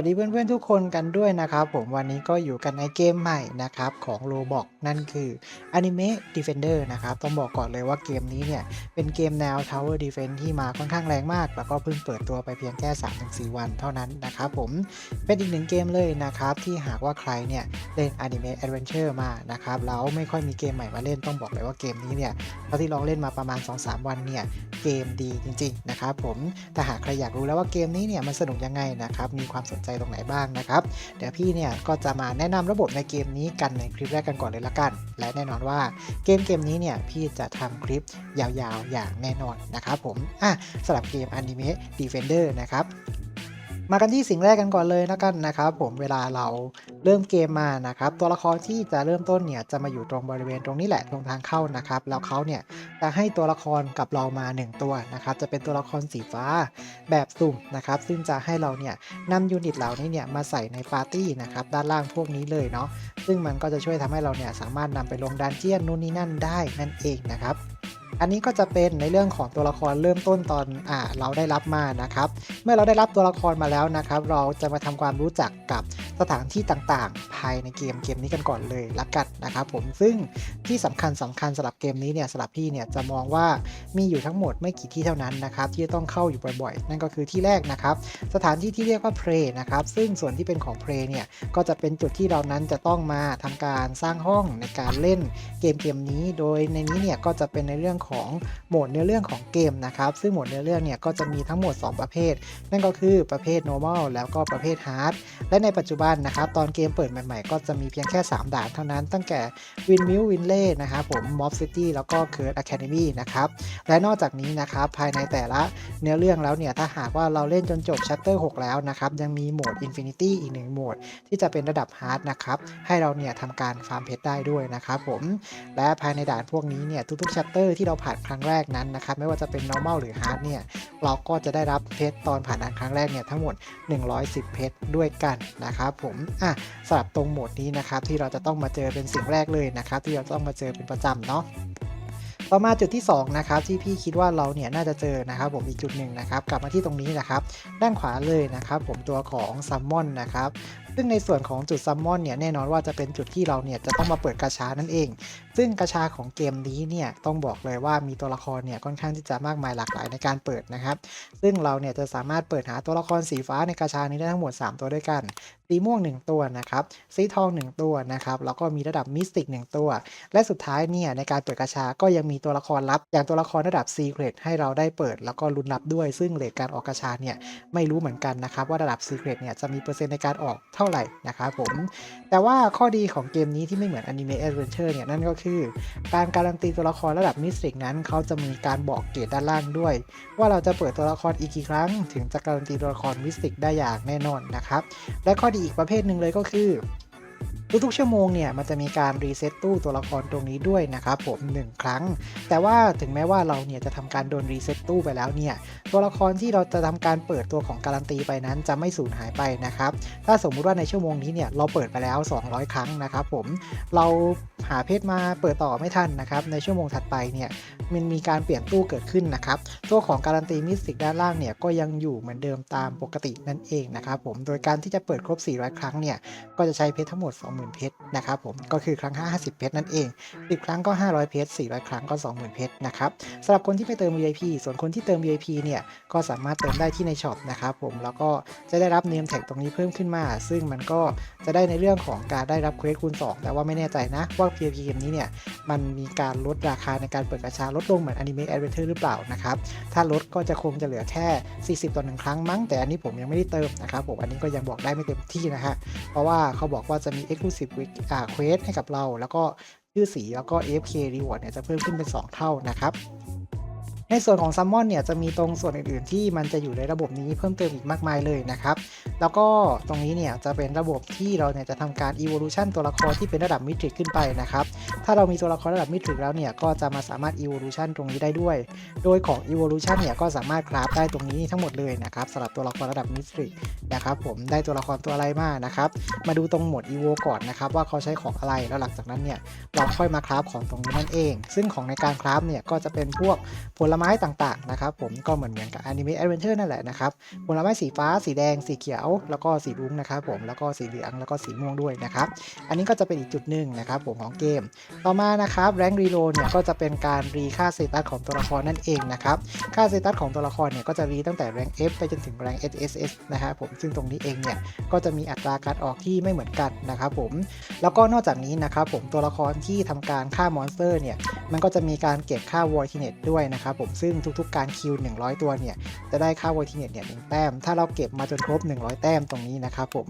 วัสดีเพื่อนๆทุกคนกันด้วยนะครับ ผมวันนี้ก็อยู่กันในเกมใหม่นะครับของ Roblox นั่นคือ Anime Defender นะครับ ต้องบอกก่อนเลยว่าเกมนี้เนี่ย เป็นเกมแนว Tower Defense ที่มาค่อนข้างแรงมาก แล้วก็เพิ่งเปิดตัวไปเพียงแค่ 3-4 วันเท่านั้นนะครับผมเป็นอีกหนึ่งเกมเลยนะครับ ที่หากว่าใครเนี่ย เล่น Anime Adventure มานะครับแล้วไม่ค่อยมีเกมใหม่มาเล่นต้องบอกเลยว่าเกมนี้เนี่ยเท่าที่ลองเล่นมาประมาณ 2-3 วันเนี่ยเกมดีจริงๆนะครับผมแต่หากใครอยากรู้แล้วว่าเกมนี้เนี่ยมันสนุกยังไงนะครับมีความสนใจตรงไหนบ้างนะครับเดี๋ยวพี่เนี่ยก็จะมาแนะนำระบบในเกมนี้กันในคลิปแรกกันก่อนเลยละกัน และแน่นอนว่าเกมเกมนี้เนี่ยพี่จะทำคลิปยาวๆอย่างแน่นอนนะครับผมอะสำหรับเกม Anime Defender นะครับ มากันที่สิ่งแรกกันก่อนเลยนะกันนะครับผมเวลาเราเริ่มเกมมานะครับตัวละครที่จะเริ่มต้นเนี่ยจะมาอยู่ตรงบริเวณตรงนี้แหละตรงทางเข้านะครับแล้วเขาเนี่ยจะให้ตัวละครกับเรามา 1 ตัวนะครับจะเป็นตัวละครสีฟ้าแบบสุ่มนะครับซึ่งจะให้เราเนี่ยนำยูนิตเหล่านี้เนี่ยมาใส่ในปาร์ตี้นะครับด้านล่างพวกนี้เลยเนาะซึ่งมันก็จะช่วยทำให้เราเนี่ยสามารถนำไปลงดันเจียนนู่นนี่นั่นได้นั่นเองนะครับ อันนี้ก็จะเป็นในเรื่องของตัวละครเริ่มต้นตอนอ่าเราได้รับมานะครับ เมื่อเราได้รับตัวละครมาแล้วนะครับ เราจะมาทำความรู้จักกับสถานที่ต่างๆ ภายในเกมเกมนี้กันก่อนเลยละกันนะครับผมซึ่งที่สำคัญสำคัญสำหรับเกมนี้เนี่ยสำหรับพี่เนี่ยจะมองว่ามีอยู่ทั้งหมดไม่กี่ที่เท่านั้นนะครับ ที่จะต้องเข้าอยู่บ่อยๆ นั่นก็คือที่แรกนะครับ สถานที่ที่เรียกว่าเพลนะครับซึ่งส่วนที่เป็นของเพลเนี่ยก็จะเป็นจุดที่เรานั้นจะต้องมาทำการสร้างห้องในการเล่นเกมเกมนี้ โดยในนี้เนี่ยก็จะเป็นในเรื่องของโหมดเนื้อเรื่องของเกมนะครับ ซึ่งโหมดเนื้อเรื่องเนี่ยก็จะมีทั้งหมด 2 ประเภท นั่นก็คือประเภท normal แล้วก็ประเภท hard และในปัจจุบันนะครับ ตอนเกมเปิดใหม่ๆ ก็จะมีเพียงแค่ 3 ด่านเท่านั้น ตั้งแต่ Windmill w i n l e y นะครับผม Mob City แล้วก็ Curse Academy นะครับและนอกจากนี้นะครับภายในแต่ละเนื้อเรื่องแล้วเนี่ยถ้าหากว่าเราเล่นจนจบ Chapter 6แล้วนะครับยังมีโหมด Infinity อีกหนึ่งโหมด ที่จะเป็นระดับ Hard นะครับให้เราเนี่ยทำการฟาร์มเพชรได้ด้วยนะครับผมและภายในด่านพวกนี้เนี่ยทุกๆ chapter ที่เราผ่านครั้งแรกนั้นนะครับไม่ว่าจะเป็น normal หรือ hard เนี่ยเราก็จะได้รับเพชรตอนผ่านด่านครั้งแรกเนี่ยทั้งหมด 110 เพชรด้วยกันนะครับผมอะสำหรับตรงโหมดนี้นะครับที่เราจะต้องมาเจอเป็นสิ่งแรกเลยนะครับที่เราต้องมาเจอเป็นประจำเนาะต่อมาจุดที่2นะครับที่พี่คิดว่าเราเนี่ยน่าจะเจอนะครับผมอีกจุดหนึ่งนะครับกลับมาที่ตรงนี้นะครับด้านขวาเลยนะครับผมตัวของซัมมอนนะครับ ซึ่งในส่วนของจุดซัมมอนเนี่ยแน่นอนว่าจะเป็นจุดที่เราเนี่ยจะต้องมาเปิดกาชานั่นเอง ซึ่งกาชาของเกมนี้เนี่ยต้องบอกเลยว่ามีตัวละครเนี่ยค่อนข้างที่จะมากมายหลากหลายในการเปิดนะครับ ซึ่งเราเนี่ยจะสามารถเปิดหาตัวละครสีฟ้าในกาชานี้ได้ทั้งหมด 3 ตัวด้วยกัน สีม่วง 1 ตัวนะครับ สีทอง 1 ตัวนะครับแล้วก็มีระดับมิสติก 1 ตัว และสุดท้ายเนี่ยในการเปิดกาชาก็ยังมีตัวละครลับ อย่างตัวละครระดับซีเครตให้เราได้เปิด แล้วก็ลุ้นรับด้วย ซึ่งเลทการออกกาชาเนี่ยไม่รู้เหมือนกันนะครับว่าระดับซีเครตเนี่ยจะมีเปอร์เซ็นต์ในการออกเท่าไหร่นะครับผม แต่ว่าข้อดีของเกมนี้ที่ไม่เหมือนอนิเมะแอดเวนเจอร์เนี่ยนั่นก็คือ การการันตีตัวละครระดับมิสติกนั้น เขาจะมีการบอกเกรดด้านล่างด้วย ว่าเราจะเปิดตัวละครอีกกี่ครั้ง ถึงจะการันตีตัวละครมิสติกได้อย่างแน่นอนนะครับ และข้อดีอีกประเภทหนึ่งเลยก็คือ ทุกๆชั่วโมงเนี่ยมันจะมีการรีเซ็ตตู้ตัวละครตรงนี้ด้วยนะครับผม 1 ครั้ง แต่ว่าถึงแม้ว่าเราเนี่ยจะทำการโดนรีเซ็ตตู้ไปแล้วเนี่ยตัวละครที่เราจะทำการเปิดตัวของการันตีไปนั้นจะไม่สูญหายไปนะครับ ถ้าสมมุติว่าในชั่วโมงนี้เนี่ยเราเปิดไปแล้ว 200 ครั้งนะครับผมเราหาเพชรมาเปิดต่อไม่ทันนะครับ ในชั่วโมงถัดไปเนี่ยมันมีการเปลี่ยนตู้เกิดขึ้นนะครับ ตัวของการันตีมิสติกด้านล่างเนี่ยก็ยังอยู่เหมือนเดิมตามปกตินั่นเองนะครับผมโดยการที่จะเปิดครบ 400 ครั้งเนี่ยก็จะใช้เพชรทั้งหมด 20,000 เพชรนะครับผมก็คือครั้ง 50 เพชรนั่นเอง10ครั้งก็ 500 เพชร400 ครั้งก็ 20,000 เพชรนะครับสำหรับคนที่ไม่เติม VIP ส่วนคนที่เติม VIP เนี่ยก็สามารถเติมได้ที่ในช็อปนะครับผมแล้วก็จะได้รับเนมแท็กตรงนี้เพิ่มขึ้นมา ซึ่งมันก็จะได้ในเรื่องของการได้รับเควสคูณ2แต่ว่าไม่แน่ใจนะว่า PVP เกมนี้เนี่ยมันมีการลดราคาในการเปิดกระชาลดลงเหมือน Anime Adventure หรือเปล่านะครับ ถ้าลดก็จะคงจะเหลือแค่ 40ต่อหนึ่งครั้งมั้ง แต่อันนี้ผมยังไม่ได้เติมนะครับผมอันนี้ก็ยังบอกได้ไม่เต็มที่นะฮะเพราะว่าเขาบอกว่าจะมี Exclusive Quest ให้กับเรา แล้วก็ชื่อสีแล้วก็ AFK Reward เนี่ยจะเพิ่มขึ้นเป็น 2 เท่านะครับ ในส่วนของซัมมอนเนี่ยจะมีตรงส่วนอื่นๆ ที่มันจะอยู่ในระบบนี้เพิ่มเติมอีกมากมายเลยนะครับ แล้วก็ตรงนี้เนี่ยจะเป็นระบบที่เราเนี่ยจะทำการ evolution ตัวละครที่เป็นระดับมิตริกขึ้นไปนะครับ ถ้าเรามีตัวละครระดับมิตริกแล้วเนี่ยก็จะมาสามารถ evolution ตรงนี้ได้ด้วย โดยของ evolution เนี่ยก็สามารถคราฟได้ตรงนี้ทั้งหมดเลยนะครับสำหรับตัวละครระดับมิตริกนะครับผมได้ตัวละครตัวอะไรมานะครับ มาดูตรงหมด evo ก่อนนะครับว่าเขาใช้ของอะไรแล้วหลังจากนั้นเนี่ยเราค่อยมาคราฟของตรงนี้นั่นเอง ซึ่งของในการคราฟเนี่ยก็จะเป็นพวกผลไม้ต่างๆนะครับผมก็เหมือนเหมือนกับอนิเมะแอดเวนเจอร์นั่นแหละนะครับผลไม้สีฟ้า สีแดง สีเขียว แล้วก็สีรุ้งนะครับผมแล้วก็สีเหลืองแล้วก็สีม่วงด้วยนะครับอันนี้ก็จะเป็นอีกจุดหนึ่งนะครับผมของเกม ต่อมานะครับแรงรีโลเนี่ยก็จะเป็นการรีค่าสเตตัสของตัวละครนั่นเองนะครับค่าสเตตัสของตัวละครเนี่ยก็จะรีตั้งแต่แรง F ไปจนถึงแรง SSS นะครับผมซึ่งตรงนี้เองเนี่ยก็จะมีอัตราการออกที่ไม่เหมือนกันนะครับผมแล้วก็นอกจากนี้นะครับผมตัวละครที่ทำการฆ่ามอนสเตอร์เนี่ยมันก็จะมีการเก็บค่า v o i d n e t ด้วยนะครับผมซึ่งทุกๆ การคิว 100 ตัวเนี่ย จะได้ค่า v o i d n e t เนี่ยหนึ่งแต้ม ถ้าเราเก็บมาจนครบ 100 แต้มตรงนี้นะครับผม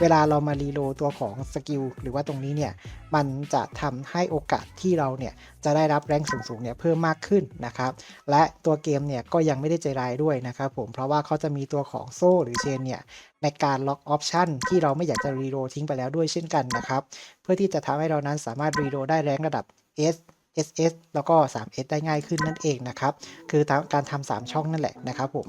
เวลาเรามารีโลตัวของสกิลหรือว่าตรงนี้เนี่ย มันจะทำให้โอกาสที่เราเนี่ย จะได้รับแรงสูงๆเนี่ยเพิ่มมากขึ้นนะครับ และตัวเกมเนี่ยก็ยังไม่ได้ใจร้ายด้วยนะครับผม เพราะว่าเขาจะมีตัวของโซ่หรือเชนเนี่ยในการล็อกออปชันที่เราไม่อยากจะรีโลทิ้งไปแล้วด้วยเช่นกันนะครับ เพื่อที่จะทำให้เรานั้นสามารถรีโลได้แรงระดับ S SS แล้วก็ 3S ได้ง่ายขึ้นนั่นเองนะครับ คือการทำ3ช่องนั่นแหละนะครับผม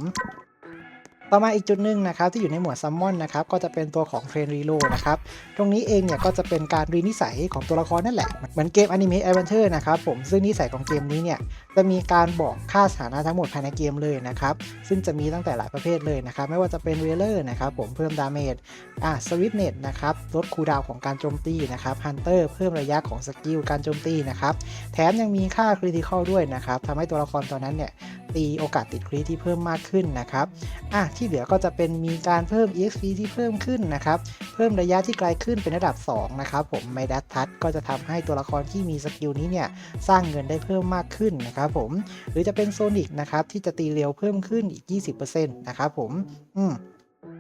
ต่อมาอีกจุดหนึ่งนะครับที่อยู่ในหมวดซัมมอนนะครับก็จะเป็นตัวของเทรนรีโลนะครับตรงนี้เองเนี่ยก็จะเป็นการรีนิสัยของตัวละครนั่นแหละ เหมือนเกมอนิเมะแอดเวนเจอร์นะครับผมซึ่งนิสัยของเกมนี้เนี่ยจะมีการบอกค่าสถานะทั้งหมดภายในเกมเลยนะครับซึ่งจะมีตั้งแต่หลายประเภทเลยนะครับไม่ว่าจะเป็นเวเลอร์นะครับผมเพิ่มดาเมจอะสวิตเน็ตนะครับลดคูลดาวของการโจมตีนะครับฮันเตอร์เพิ่มระยะของสกิลการโจมตีนะครับแถมยังมีค่าคริติคอลด้วยนะครับทำให้ตัวละครตัวนั้นเนี่ย ตีโอกาสติดคริที่เพิ่มมากขึ้นนะครับอะที่เหลือก็จะเป็นมีการเพิ่ม EXP ที่เพิ่มขึ้นนะครับ เพิ่มระยะที่ไกลขึ้นเป็นระดับ 2 นะครับ ผมไมดัสทัชก็จะทำให้ตัวละครที่มีสกิลนี้เนี่ยสร้างเงินได้เพิ่มมากขึ้นนะครับผมหรือจะเป็นโซนิกนะครับที่จะตีเร็วเพิ่มขึ้นอีก 20%นะครับผมอืม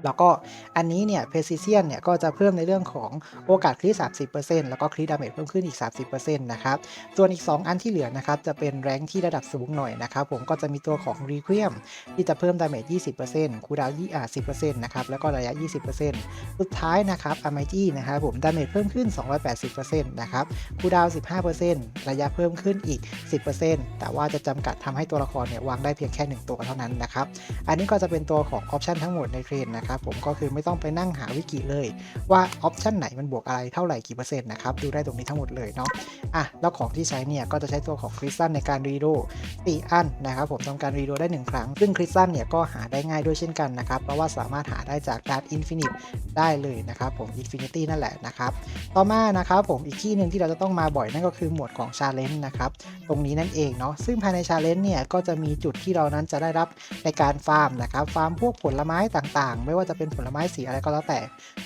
แล้วก็อันนี้เนี่ยเพซิเซียนเนี่ยก็จะเพิ่มในเรื่องของโอกาสคลิส30%แล้วก็คลิดาเมจเพิ่มขึ้นอีก 30%นะครับ ส่วนอีก 2 อันที่เหลือนะครับจะเป็นแรงที่ระดับสูงหน่อยนะครับผมก็จะมีตัวของรีเควมที่จะเพิ่มดาเมจ20%คูดาวยี่อ่า10%นะครับแล้วก็ระยะ 20%สุดท้ายนะครับอ m มจี้นะครับผมดาเมจเพิ่มขึ้น 280%นะครับคูดาว 15%ระยะเพิ่มขึ้นอีก 10%แต่ว่าจะจำกัดทำให้ตัวละครเนี่ยวางได้เพียงแค่ 1 ตัวเท่านั้นนะครับอันนี้ก็จะเป็นตัวของออปชันทั้งหมดในเทรนนะครับผมก็คือไม่ต้องไปนั่งหาวิกิเลยว่าออปชันไหนมันบวกอะไรเท่าไหร่กี่เปอร์เซ็นต์นะครับดูได้ตรงนี้ทั้งหมดเลยเนาะอะแล้วของที่ใช้เนี่ยก็จะใช้ตัวของคริสตัลในการรีโดสี่อันนะครับผมทำการรีโดได้ 1 ครั้ง ซึ่งคริสตัลเนี่ยก็หาได้ง่ายด้วยเช่นกันนะครับเพราะว่าสามารถหาได้จากการอินฟินิตได้เลยนะครับผมอินฟินิตี้นั่นแหละนะครับต่อมานะครับผมอีกที่หนึ่งที่เราจะต้องมาบ่อยนั่นก็คือหมวดของชาเลนจ์นะครับตรงนี้นั่นเองเนาะซึ่งภายในชาเลนจ์เนี่ยก็จะมีจุดที่เรานั้นจะได้รับในการฟาร์มนะครับฟาร์มพวกผลไม้ต่างๆ ไม่ว่าจะเป็นผลไม้สีอะไรก็แล้วแต่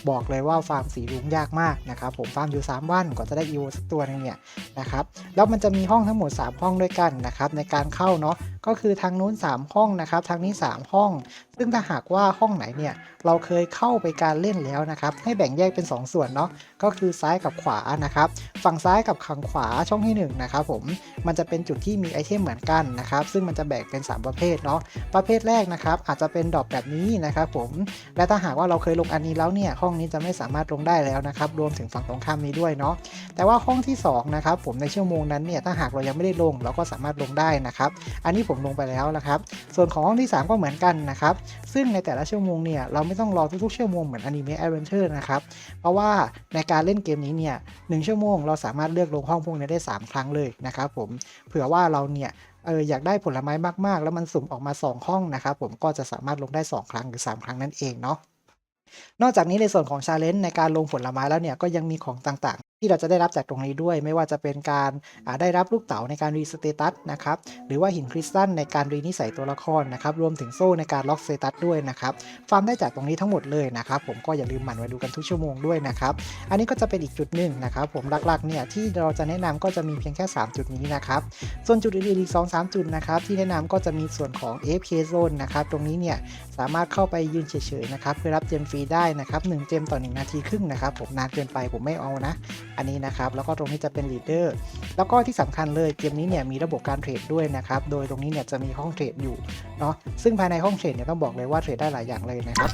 บอกเลยว่าฟาร์มสีรุ้งยากมากนะครับผมฟาร์มอยู่ 3 วันกว่าจะได้อีโวสักตัวหนึงเนี่ยนะครับแล้วมันจะมีห้องทั้งหมด 3 ห้องด้วยกันนะครับในการเข้าเนาะ ก็คือทางนู้น 3 ห้องนะครับ ทางนี้ 3 ห้อง ซึ่งถ้าหากว่าห้องไหนเนี่ยเราเคยเข้าไปการเล่นแล้วนะครับ ให้แบ่งแยกเป็น 2 ส่วนเนาะก็คือซ้ายกับขวานะครับ ฝั่งซ้ายกับขังขวาช่องที่1นะครับผมมันจะเป็นจุดที่มีไอเทมเหมือนกันนะครับ ซึ่งมันจะแบ่งเป็น 3 ประเภทเนาะประเภทแรกนะครับอาจจะเป็นดอกแบบนี้นะครับผมและถ้าหากว่าเราเคยลงอันนี้แล้วเนี่ยห้องนี้จะไม่สามารถลงได้แล้วนะครับรวมถึงฝั่งตรงข้ามนี้ด้วยเนาะแต่ว่าห้องที่2นะครับผมในชั่วโมงนั้นเนี่ยถ้าหากเรายังไม่ได้ลงเราก็สามารถลงได้นะครับ อันนี้ผมลงไปแล้วนะครับ ส่วนของห้องที่ 3 ก็เหมือนกันนะครับ ซึ่งในแต่ละชั่วโมงเนี่ยเราไม่ต้องรอทุกๆชั่วโมงเหมือนอนิเมะแอดเวนเจอร์นะครับ เพราะว่าในการเล่นเกมนี้เนี่ยหชั่วโมงเราสามารถเลือกลงห้องพวกนี้ได้ 3 ครั้งเลยนะครับผมเผื่อว่าเราเนี่ยเอออยากได้ผลไม้มากๆ แล้วมันสุ่มออกมา 2 ห้องนะครับผมก็จะสามารถลงได้ 2 ครั้งหรือ 3 ครั้งนั่นเองเนาะนอกจากนี้ในส่วนของชาเลนจ์ในการลงผลไม้แล้วเนี่ยก็ยังมีของต่าง ที่เราจะได้รับจากตรงนี้ด้วย ไม่ว่าจะเป็นการได้รับลูกเต๋าในการรีสเตตัสนะครับหรือว่าหินคริสตัลในการรีนิสัยตัวละครนะครับรวมถึงโซ่ในการล็อกสเตตัสด้วยนะครับฟาร์มได้จากตรงนี้ทั้งหมดเลยนะครับผมก็อย่าลืมหมั่นมาดูกันทุกชั่วโมงด้วยนะครับอันนี้ก็จะเป็นอีกจุดหนึ่งนะครับผมหลักๆเนี่ยที่เราจะแนะนำก็จะมีเพียงแค่ 3 จุดนี้นะครับส่วนจุดอื่นๆอีก2 3 จุดนะครับที่แนะนำก็จะมีส่วนของ AFK Zone นะครับตรงนี้เนี่ยสามารถเข้าไปยืนเฉยๆนะครับเพื่อรับเจมฟรีได้นะครับ1เจมต่อ 1 นาทีครึ่งนะครับผมนานเกินไปผมไม่เอานะอันนี้นะครับ แล้วก็ตรงนี้จะเป็นลีดเดอร์แล้วก็ที่สำคัญเลยเกมนี้เนี่ยมีระบบการเทรดด้วยนะครับ โดยตรงนี้เนี่ยจะมีห้องเทรดอยู่เนาะ ซึ่งภายในห้องเทรดเนี่ยต้องบอกเลยว่าเทรดได้หลายอย่างเลยนะครับ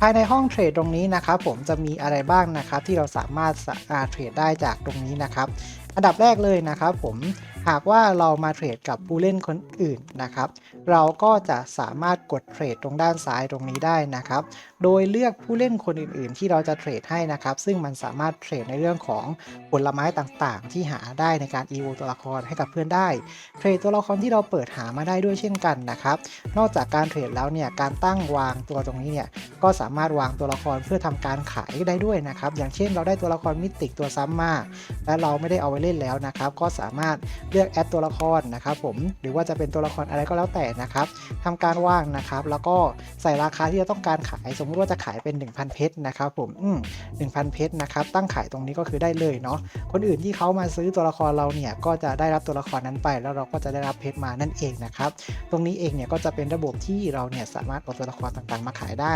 ภายในห้องเทรดตรงนี้นะครับผมจะมีอะไรบ้างนะครับที่เราสามารถเทรดได้จากตรงนี้นะครับ อันดับแรกเลยนะครับผมหากว่าเรามาเทรดกับผู้เล่นคนอื่นนะครับ เราก็จะสามารถกดเทรดตรงด้านซ้ายตรงนี้ได้นะครับ โดยเลือกผู้เล่นคนอื่นๆ ที่เราจะเทรดให้นะครับ ซึ่งมันสามารถเทรดในเรื่องของผลไม้ต่างๆ ที่หาได้ในการ EVO ตัวละครให้กับเพื่อนได้ เทรดตัวละครที่เราเปิดหามาได้ด้วยเช่นกันนะครับ นอกจากการเทรดแล้วเนี่ยการตั้งวางตัวตรงนี้เนี่ยก็สามารถวางตัวละครเพื่อทำการขายได้ด้วยนะครับ อย่างเช่นเราได้ตัวละครมิติกตัวซ้ำมาและเราไม่ได้เอาไว้เล่นแล้วนะครับ ก็สามารถเลือกแอดตัวละครนะครับผมหรือว่าจะเป็นตัวละครอะไรก็แล้วแต่นะครับทำการว่างนะครับ แล้วก็ใส่ราคาที่เราต้องการขายสมมุติว่าจะขายเป็น 1,000 เพชรนะครับผมอืม1,000เพชรนะครับตั้งขายตรงนี้ก็คือได้เลยเนาะคนอื่นที่เขามาซื้อตัวละครเราเนี่ยก็จะได้รับตัวละครนั้นไป แล้วเราก็จะได้รับเพชรมานั่นเองนะครับตรงนี้เองเนี่ยก็จะเป็นระบบที่เราเนี่ยสามารถเอาตัวละครต่างๆ มาขายได้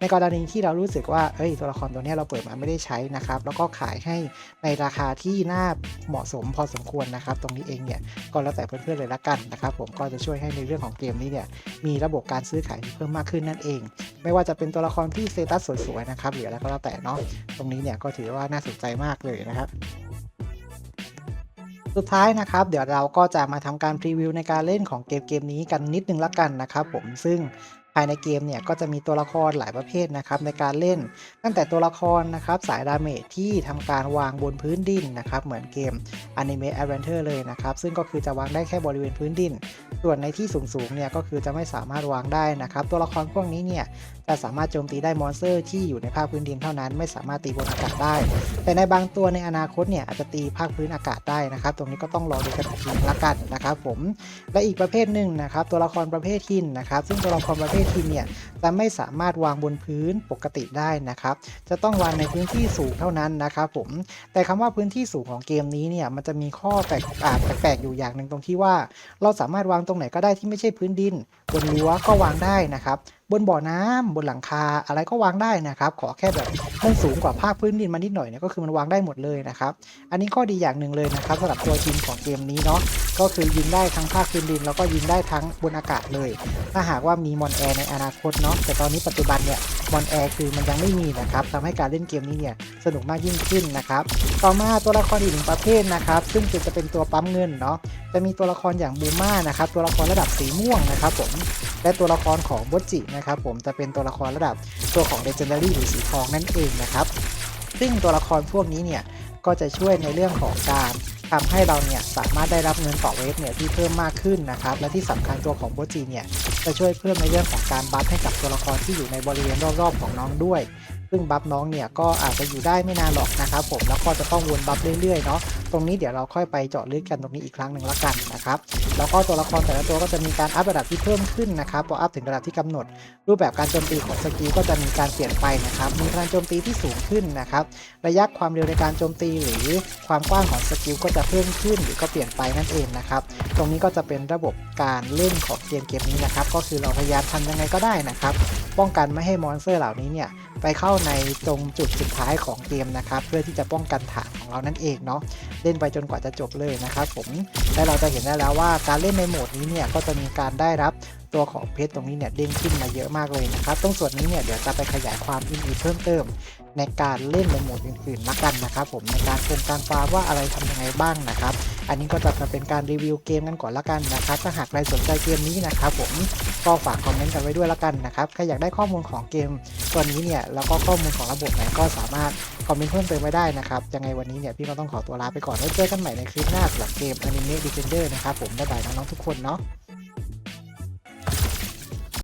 ในกรณีที่เรารู้สึกว่าเอ้ยตัวละครตัวนี้เราเปิดมาไม่ได้ใช้นะครับแล้วก็ขายให้ในราคาที่น่าเหมาะสมพอสมควรนะครับ ตรงนี้เองเนี่ยก็แล้วแต่เพื่อนๆเลยละกันนะครับผมก็จะช่วยให้ในเรื่องของเกมนี้เนี่ยมีระบบการซื้อขายเพิ่มมากขึ้นนั่นเอง ไม่ว่าจะเป็นตัวละครที่สเตตัสสวยๆนะครับหรืออะไรก็แล้วแต่เนาะตรงนี้เนี่ยก็ถือว่าน่าสนใจมากเลยนะครับสุดท้ายนะครับ เดี๋ยวเราก็จะมาทำการพรีวิวในการเล่นของเกมเกมนี้กันนิดนึงละกันนะครับผมซึ่งายในเกมเนี่ยก็จะมีตัวละครหลายประเภทนะครับในการเล่น ตั้งแต่ตัวละครนะครับสายดาเมจที่ทำการวางบนพื้นดินนะครับเหมือนเกม Anime Adventure เลยนะครับซึ่งก็คือจะวางได้แค่บริเวณพื้นดิน ส่วนในที่สูงๆเนี่ยก็คือจะไม่สามารถวางได้นะครับตัวละครพวกนี้เนี่ยจะสามารถโจมตีได้มอนสเตอร์ที่อยู่ในภาคพื้นดินเท่านั้น ไม่สามารถตีบนอากาศได้ แต่ในบางตัวในอนาคตเนี่ยอาจจะตีภาคพื้นอากาศได้นะครับ ตรงนี้ก็ต้องรอดูกันอีกทีละกันนะครับผมและอีกประเภทหนึ่งนะครับตัวละครประเภทหินนะครับซึ่งตัวละครประเภทหินเนี่ยจะไม่สามารถวางบนพื้นปกติได้นะครับ จะต้องวางในพื้นที่สูงเท่านั้นนะครับผมแต่คำว่าพื้นที่สูงของเกมนี้เนี่ยมันจะมีข้อแปลกอ่าแปลกๆอยู่อย่างหนึ่งตรงที่ว่า เราสามารถวางตรงไหนก็ได้ที่ไม่ใช่พื้นดิน บนรั้วก็วางได้นะครับ บนบ่อน้ำบนหลังคาอะไรก็วางได้นะครับ ขอแค่แบบมันสูงกว่าภาคพื้นดินมานิดหน่อยเนี่ยก็คือมันวางได้หมดเลยนะครับ อันนี้ข้อดีอย่างหนึ่งเลยนะครับสำหรับตัวทีมของเกมนี้เนาะก็คือยิงได้ทั้งภาคพื้นดิน แล้วก็ยิงได้ทั้งบนอากาศเลย ถ้าหากว่ามีมอนแอร์ในอนาคตเนาะแต่ตอนนี้ปัจจุบันเนี่ยมอนแอร์คือมันยังไม่มีนะครับทำให้การเล่นเกมนี้เนี่ยสนุกมากยิ่งขึ้นนะครับต่อมาตัวละครอีกหนึ่งประเภทนะครับ ซึ่งจะเป็นตัวปั๊มเงินเนาะจะมีตัวละครอย่างบูม่านะครับตัวละครระดับสีม่วงนะครับผมและตัวละครของบจินะครับผมจะเป็นตัวละครระดับตัวของ Legendary หรือสีทองนั่นเองนะครับ ซึ่งตัวละครพวกนี้เนี่ยก็จะช่วยในเรื่องของการทำให้เราเนี่ยสามารถได้รับเงินต่อเวฟเนี่ยที่เพิ่มมากขึ้นนะครับ และที่สำคัญตัวของโบจีเนี่ยจะช่วยเพิ่มในเรื่องของการบัฟให้กับตัวละครที่อยู่ในบริเวณรอบๆของน้องด้วย ซึ่งบัฟน้องเนี่ยก็อาจจะอยู่ได้ไม่นานหรอกนะครับผมแล้วก็จะต้องวนบัฟเรื่อยๆเนาะ ตรงนี้เดี๋ยวเราค่อยไปเจาะลึกกันตรงนี้อีกครั้งหนึ่งละกันนะครับ แล้วก็ตัวละครแต่ละตัวก็จะมีการอัพระดับที่เพิ่มขึ้นนะครับพออัพถึงระดับที่กำหนด รูปแบบการโจมตีของสกิลก็จะมีการเปลี่ยนไปนะครับ มีพลังโจมตีที่สูงขึ้นนะครับ ระยะความเร็วในการโจมตีหรือความกว้างของสกิลก็จะเพิ่มขึ้นหรือก็เปลี่ยนไปนั่นเองนะครับ ตรงนี้ก็จะเป็นระบบการเล่นของเกมเกมนี้นะครับ ก็คือเราพยายามทำยังไงก็ได้นะครับ ป้องกันไม่ให้มอนสเตอร์เหล่านี้เนี่ยไปเข้าในตรงจุดสุดท้ายของเกมนะครับ เพื่อที่จะป้องกันฐานของเรานั่นเองเนาะเล่นไปจนกว่าจะจบเลยนะครับผมและเราจะเห็นได้แล้วว่าการเล่นในโหมดนี้เนี่ยก็จะมีการได้รับตัวของเพชรตรงนี้เนี่ยเด้งขึ้นมาเยอะมากเลยนะครับ ตรงส่วนนี้เนี่ยเดี๋ยวจะไปขยายความอื่นๆเพิ่มเติม ในการเล่นในโหมดอื่นๆละกันนะครับ ผมในการโครงการฟาร์มว่าอะไรทำยังไงบ้างนะครับ อันนี้ก็จะมาเป็นการรีวิวเกมกันก่อนละกันนะครับ ถ้าหากใครสนใจเกมนี้นะครับผมก็ฝากคอมเมนต์กันไว้ด้วยละกันนะครับใครอยากได้ข้อมูลของเกมตัวนี้เนี่ยแล้วก็ข้อมูลของระบบไหนก็สามารถคอมเมนต์เพิ่มเติมไว้ได้นะครับยังไงวันนี้เนี่ยพี่ก็ต้องขอตัวลาไปก่อนไว้เจอกันใหม่ในคลิปหน้าสำหรับเกม Anime Defender นะครับผมบ๊ายบายน้องๆทุกคนเนาะ